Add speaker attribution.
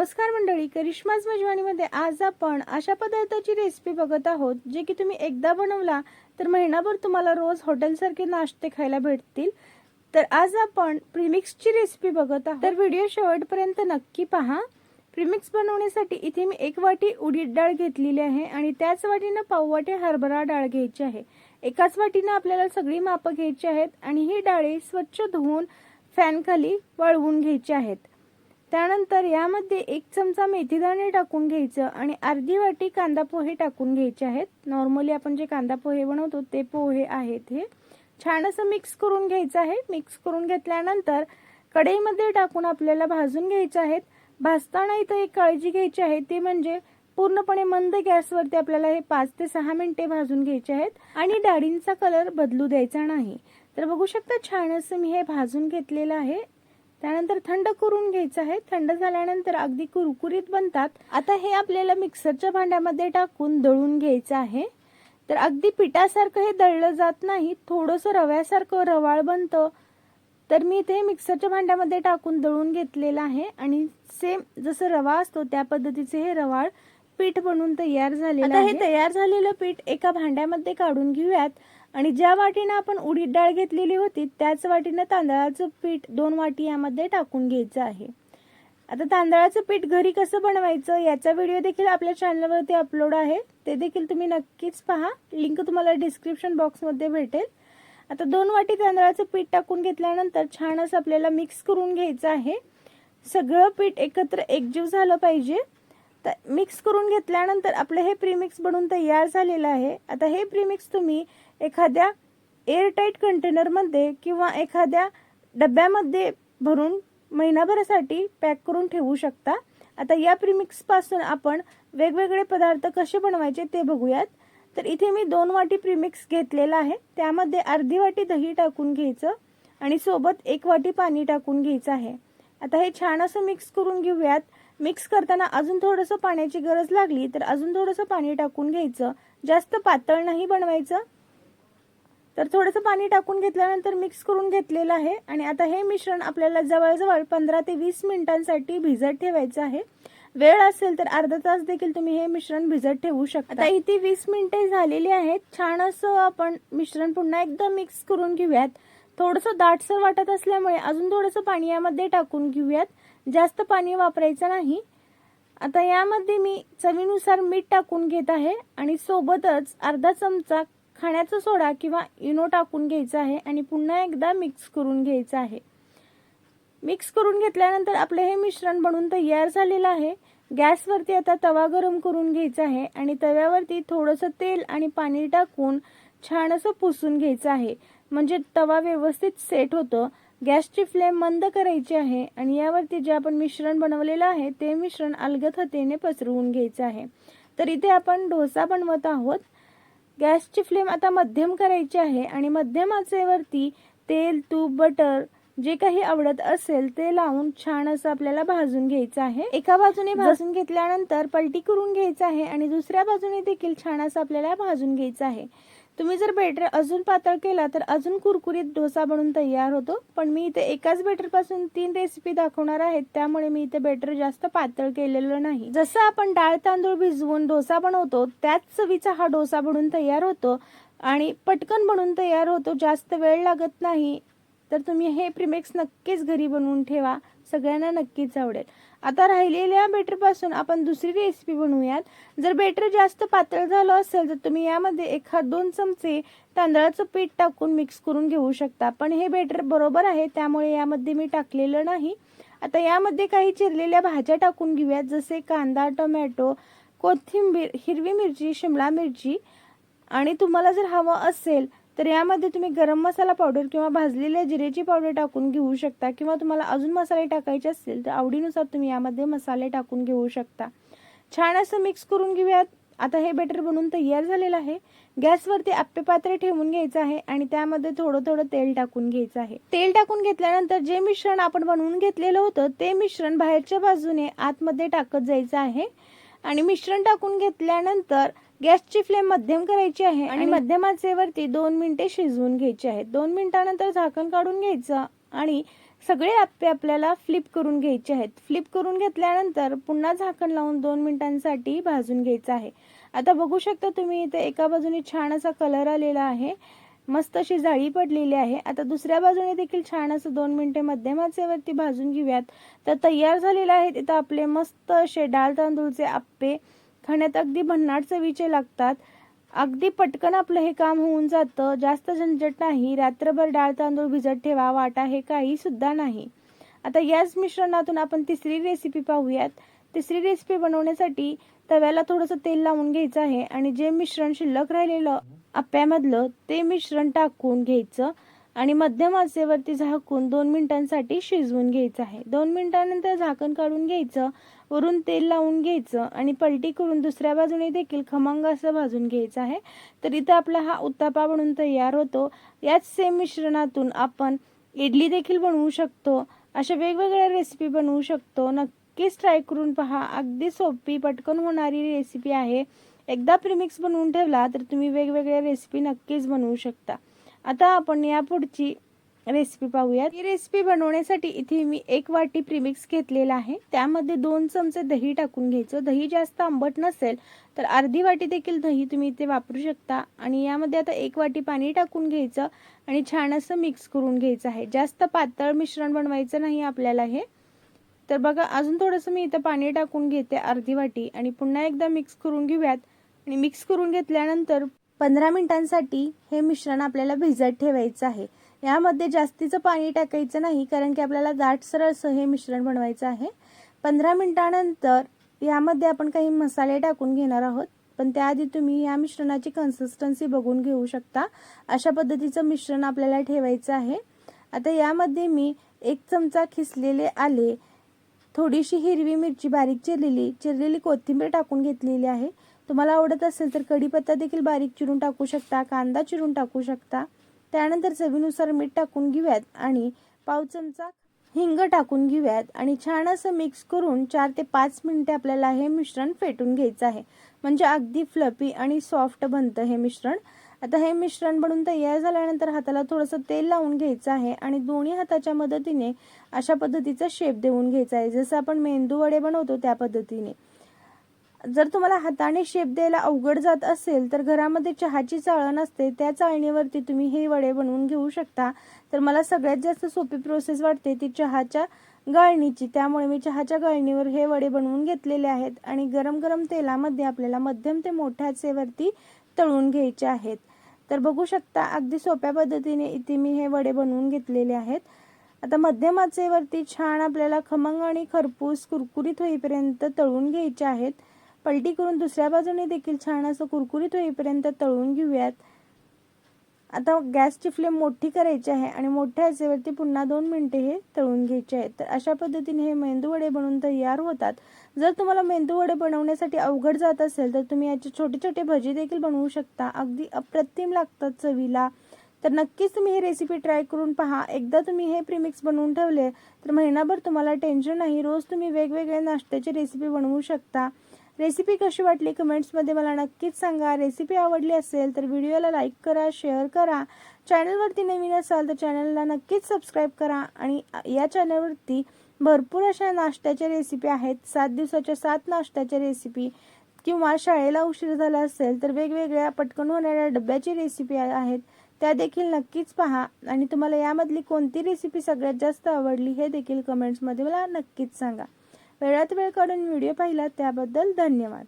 Speaker 1: नमस्कार मंडळी करिश्माज मजवाणीमध्ये आज आपण अशा पदार्थाची रेसिपी बघत आहोत जे की तुम्ही एकदा बनवला तर महिनाभर तुम्हाला रोज हॉटेलसारखे नाश्ते खायला भेटतील. तर आज आपण प्रीमिक्सची रेसिपी बघत आहोत. तर व्हिडिओ शेवटपर्यंत नक्की पहा. प्रीमिक्स बनवण्यासाठी इथे मी एक वाटी उडीद डाळ घेतलेली आहे आणि त्याच वाटीनं पाव वाटी हरभरा डाळ घ्यायची आहे. एकाच वाटीनं आपल्याला सगळी मापं घ्यायची आहेत आणि ही डाळी स्वच्छ धुवून फॅनखाली वाळवून घ्यायची आहेत. त्यानंतर यामध्ये एक चमचा मेथीदाणे टाकून घ्यायचं आणि अर्धी वाटी कांदा पोहे टाकून घ्यायचे आहेत. नॉर्मली आपण जे कांदा पोहे बनवतो ते पोहे आहेत हे. छान असं मिक्स करून घ्यायचं आहे. मिक्स करून घेतल्यानंतर कढईमध्ये टाकून आपल्याला भाजून घ्यायचं आहेत. भाजताना इथं एक काळजी घ्यायची आहे ती म्हणजे पूर्णपणे मंद गॅसवरती आपल्याला हे पाच ते सहा मिनिटे भाजून घ्यायचे आहेत आणि डाळींचा कलर बदलू द्यायचा नाही. तर बघू शकता छान असं मी हे भाजून घेतलेलं आहे. त्यानंतर थंड करून घ्यायचं आहे. थंड झाल्यानंतर अगदी कुरकुरीत बनतात. आता हे आपल्याला मिक्सरच्या भांड्यामध्ये टाकून दळून घ्यायचं आहे. तर अगदी पिठासारखं हे दळलं जात नाही. थोडंसं रव्यासारखं रवाळ बनतं. तर मी इथे मिक्सरच्या भांड्यामध्ये टाकून दळून घेतलेलं आहे. आणि सेम जसं रवा असतो त्या पद्धतीचे हे रवाळ पीठ बनवून तयार झालेलं आहे हे तयार झालेलं पीठ एका भांड्यामध्ये काढून घेऊयात. आणि ज्या वाटीनं आपण उडीद डाळ घेतलेली होती त्याच वाटीनं तांदळाचं पीठ दोन वाटी यामध्ये टाकून घ्यायचं आहे. आता तांदळाचं पीठ घरी कसं बनवायचं याचा व्हिडिओ देखील आपल्या चॅनलवरती अपलोड आहे. ते देखील तुम्ही नक्कीच पहा. लिंक तुम्हाला डिस्क्रिप्शन बॉक्समध्ये भेटेल. आता दोन वाटी तांदळाचं पीठ टाकून घेतल्यानंतर छान असं आपल्याला मिक्स करून घ्यायचं आहे. सगळं पीठ एकत्र एकजीव झालं पाहिजे. तर मिक्स करून घेतल्यानंतर आपलं हे प्रीमिक्स बनून तयार झालेलं आहे. आता हे प्रीमिक्स तुम्ही एखाद्या एअरटाईट कंटेनरमध्ये किंवा एखाद्या डब्यामध्ये भरून महिनाभरासाठी पॅक करून ठेवू शकता. आता या प्रिमिक्सपासून आपण वेगवेगळे पदार्थ कसे बनवायचे ते बघूयात. तर इथे मी दोन वाटी प्रिमिक्स घेतलेला आहे. त्यामध्ये अर्धी वाटी दही टाकून घ्यायचं आणि सोबत एक वाटी पाणी टाकून घ्यायचं आहे. आता हे छान असं मिक्स करून घेऊयात. मिक्स करताना अजून थोडंसं पाण्याची गरज लागली तर अजून थोडंसं पाणी टाकून घ्यायचं. जास्त पातळ नाही बनवायचं. तर थोडंसं पाणी टाकून घेतल्यानंतर मिक्स करून घेतलेलं आहे. आणि आता हे मिश्रण आपल्याला जवळजवळ पंधरा ते वीस मिनिटांसाठी भिजत ठेवायचं आहे. वेळ असेल तर अर्धा तास देखील तुम्ही हे मिश्रण भिजत ठेवू शकता. आता इथे वीस मिनिटे झालेली आहेत. छान असं आपण मिश्रण पुन्हा एकदा मिक्स करून घेऊयात. थोडंसं दाटसर वाटत असल्यामुळे अजून थोडंसं पाणी यामध्ये टाकून घेऊयात. जास्त पाणी वापरायचं नाही. आता यामध्ये मी चवीनुसार मीठ टाकून घेत आहे. आणि सोबतच अर्धा चमचा खाण्याचा सोडा किंवा इनो टाकून घ्यायचा आहे आणि पुन्हा एकदा मिक्स करून घ्यायचं आहे. मिक्स करून घेतल्यानंतर आपले हे मिश्रण बनून तयार झालेलं आहे. गॅसवरती आता तवा गरम करून घ्यायचा आहे आणि तव्यावरती थोडंसं तेल आणि पाणी टाकून छान असं पुसून घ्यायचं आहे. म्हणजे तवा व्यवस्थित सेट होतं. गॅसची फ्लेम मंद करायची आहे आणि यावरती जे आपण मिश्रण बनवलेलं आहे ते मिश्रण अलगद हातेने पसरवून घ्यायचं आहे. तर इथे आपण डोसा बनवत आहोत. गॅसची फ्लेम आता मध्यम करायची आहे आणि मध्यम आचेवरती तेल तूप बटर जे काही आवडत असेल ते लावून छान असं आपल्याला भाजून घ्यायचं आहे. एका बाजूने भाजून घेतल्यानंतर पलटी करून घ्यायचं आहे आणि दुसऱ्या बाजूने देखील छान असं आपल्याला भाजून घ्यायचं आहे. तुम्ही जर बेटर अजून पातळ केला तर अजून कुरकुरीत डोसा बनून तयार होतो. पण मी इथे एकाच बेटरपासून तीन रेसिपी दाखवणार आहेत त्यामुळे मी इथे बेटर जास्त पातळ केलेलं नाही. जसं आपण डाळ तांदूळ भिजवून डोसा बनवतो त्याच चवीचा हा डोसा बनून तयार होतो. आणि पटकन बनून तयार होतो जास्त वेळ लागत नाही. तर तुम्ही हे प्रिमेक्स नक्कीच घरी बनवून ठेवा. सगळ्यांना नक्कीच आवडेल. आता राहिलेल्या बेटरपासून आपण दुसरी रेसिपी बनवूयात. जर बेटर जास्त पातळ झालं असेल तर तुम्ही यामध्ये एखाद दोन चमचे तांदळाचं पीठ टाकून मिक्स करून घेऊ शकता. पण हे बेटर बरोबर आहे त्यामुळे यामध्ये मी टाकलेलं नाही. आता यामध्ये काही चिरलेल्या भाज्या टाकून घेऊयात जसे कांदा टोमॅटो कोथिंबीर हिरवी मिरची शिमला मिरची. आणि तुम्हाला जर हवं असेल तर यामध्ये तुम्ही गरम मसाला पावडर किंवा भाजलेल्या जिरेची पावडर टाकून घेऊ शकता किंवा तुम्हाला अजून मसाले टाकायचे असतील तर आवडीनुसार तुम्ही यामध्ये मसाले टाकून घेऊ शकता. छान असं मिक्स करून घेऊयात. आता हे बेटर बनून तयार झालेलं आहे. गॅसवरती आप्पे पात्र ठेवून घ्यायचं आहे आणि त्यामध्ये थोडं थोडं तेल टाकून घ्यायचं आहे. तेल टाकून घेतल्यानंतर जे मिश्रण आपण बनवून घेतलेलं होतं ते मिश्रण बाहेरच्या बाजूने आतमध्ये टाकत जायचं आहे. आणि मिश्रण टाकून घेतल्यानंतर गॅसची फ्लेम मध्यम करायची आहे आणि मध्यम आचेवरती दोन मिनिटे शिजवून घ्यायची आहे. दोन मिनिटानंतर झाकण काढून घ्यायचं आणि सगळे आप्पे आपल्याला फ्लिप करून घ्यायचे आहेत. फ्लिप करून घेतल्यानंतर पुन्हा झाकण लावून दोन मिनिटांसाठी भाजून घ्यायचं आहे. आता बघू शकता तुम्ही इथे एका बाजूने छान असा कलर आलेला आहे. मस्त अशी जाळी पडलेली आहे. आता दुसऱ्या बाजूने देखील छान असं दोन मिनिटे मध्यम आचेवरती भाजून घेऊयात. तर तयार झालेले आहेत इथं आपले मस्त असे डाळ तांदूळचे आप्पे. खाण्यात अगदी भन्नाट चवीचे लागतात. अगदी पटकन आपलं हे काम होऊन जातं. जास्त झंझट नाही. रात्रभर डाळ तांदूळ भिजत ठेवा. वाटा हे काही सुद्धा नाही. आता याच मिश्रणातून आपण तिसरी रेसिपी पाहूयात. तिसरी रेसिपी बनवण्यासाठी तव्याला थोडंसं तेल लावून घ्यायचं आहे आणि जे मिश्रण शिल्लक राहिलेलं आप्यामधलं ते मिश्रण टाकून घ्यायचं. आणि मध्यम आचेवरती झाकून दोन मिनिटांसाठी शिजवून घ्यायचं आहे. दोन मिनिटांनंतर झाकण काढून घ्यायचं वरून तेल लावून घ्यायचं आणि पलटी करून दुसऱ्या बाजूने देखील खमंग असं भाजून घ्यायचं आहे. तर इथं आपला हा उत्तापा बनून तयार होतो. याच सेम मिश्रणातून आपण इडली देखील बनवू शकतो. अशा वेगवेगळ्या रेसिपी बनवू शकतो. नक्कीच ट्राय करून पहा. अगदी सोपी पटकन होणारी रेसिपी आहे. एकदा प्रिमिक्स बनवून ठेवला तर तुम्ही वेगवेगळ्या रेसिपी नक्कीच बनवू शकता. आता आपण या पुढची रेसिपी पाहूयात. ही रेसिपी बनवण्यासाठी इथे मी एक वाटी प्रीमिक्स घेतलेला आहे. त्यामध्ये दोन चमचे दही टाकून घ्यायचं. दही जास्त आंबट नसेल तर अर्धी वाटी देखील दही तुम्ही इथे वापरू शकता. आणि यामध्ये आता एक वाटी पाणी टाकून घ्यायचं आणि छान असं मिक्स करून घ्यायचं आहे. जास्त पातळ मिश्रण बनवायचं नाही आपल्याला हे. तर बघा अजून थोडंसं मी इथं पाणी टाकून घेते अर्धी वाटी. आणि पुन्हा एकदा मिक्स करून घेऊयात. आणि मिक्स करून घेतल्यानंतर पंधरा मिनिटांसाठी हे मिश्रण आपल्याला भिजत ठेवायचं आहे. यामध्ये जास्तीचं पाणी टाकायचं नाही कारण की आपल्याला दाट सरळसं हे मिश्रण बनवायचं आहे. पंधरा मिनिटानंतर यामध्ये आपण काही मसाले टाकून घेणार आहोत. पण त्याआधी तुम्ही या मिश्रणाची कन्सिस्टन्सी बघून घेऊ शकता. अशा पद्धतीचं मिश्रण आपल्याला ठेवायचं आहे. आता यामध्ये मी एक चमचा खिसलेले आले थोडीशी हिरवी मिरची बारीक चिरलेली चिरलेली कोथिंबीर टाकून घेतलेली आहे. तुम्हाला आवडत असेल तर कढीपत्ता देखील बारीक चिरून टाकू शकता कांदा चिरून टाकू शकता. त्यानंतर चवीनुसार मीठ टाकून घेऊयात आणि पाव चमचा हिंग टाकून घेऊयात आणि छान असं मिक्स करून चार ते पाच मिनिटे आपल्याला हे मिश्रण फेटून घ्यायचं आहे. म्हणजे अगदी फ्लपी आणि सॉफ्ट बनतं हे मिश्रण. आता हे मिश्रण बनवून तयार झाल्यानंतर हाताला थोडंसं तेल लावून घ्यायचं आहे आणि दोन्ही हाताच्या मदतीने अशा पद्धतीचा शेप देऊन घ्यायचा आहे. जसं आपण मेंदू वडे बनवतो त्या पद्धतीने. जर तुम्हाला हाताने शेप द्यायला अवघड जात असेल तर घरामध्ये चहाची चाळण असते. त्या चाळणीवरती तुम्ही हे वडे बनवून घेऊ शकता. तर मला सगळ्यात जास्त सोपी प्रोसेस वाटते ती चहाच्या गाळणीची. त्यामुळे मी चहाच्या गाळणीवर हे वडे बनवून घेतलेले आहेत आणि गरम गरम तेलामध्ये आपल्याला मध्यम ते मोठ्याचेवरती तळून घ्यायचे आहेत. तर बघू शकता अगदी सोप्या पद्धतीने इथे मी हे वडे बनवून घेतलेले आहेत. आता मध्यमाचेवरती छान आपल्याला खमंग आणि खरपूस कुरकुरीत होईपर्यंत तळून घ्यायचे आहेत. पलटी करून दुसऱ्या बाजूने देखील छान असं कुरकुरीत होईपर्यंत तळून घेऊयात. आता गॅसची फ्लेम मोठी करायची आहे आणि मोठ्या आचेवरती पुन्हा दोन मिनिटे हे तळून घ्यायचे आहेत. तर अशा पद्धतीने हे मेंदू वडे बनवून तयार होतात. जर तुम्हाला मेंदू वडे बनवण्यासाठी अवघड जात असेल तर तुम्ही याचे छोटे छोटे भजी देखील बनवू शकता. अगदी अप्रतिम लागतात चवीला. तर नक्कीच तुम्ही ही रेसिपी ट्राय करून पहा. एकदा तुम्ही हे प्रीमिक्स बनवून ठेवले तर महिनाभर तुम्हाला टेन्शन नाही. रोज तुम्ही वेगवेगळ्या नाश्त्याची रेसिपी बनवू शकता. रेसिपी कशी वाटली कमेंट्समध्ये मला नक्कीच सांगा. रेसिपी आवडली असेल तर व्हिडिओला लाईक करा शेअर करा. चॅनलवरती नवीन असाल तर चॅनलला नक्कीच सबस्क्राईब करा. आणि या चॅनलवरती भरपूर अशा नाश्त्याच्या रेसिपी आहेत. सात दिवसाच्या सात नाश्त्याच्या रेसिपी किंवा शाळेला उशीर झाला असेल तर वेगवेगळ्या पटकन होणाऱ्या डब्याची रेसिपी आहेत. त्या देखील नक्कीच पहा. आणि तुम्हाला यामधली कोणती रेसिपी सगळ्यात जास्त आवडली हे देखील कमेंट्समध्ये मला नक्कीच सांगा. वेळात वेळ काढून व्हिडिओ पाहिला त्याबद्दल धन्यवाद.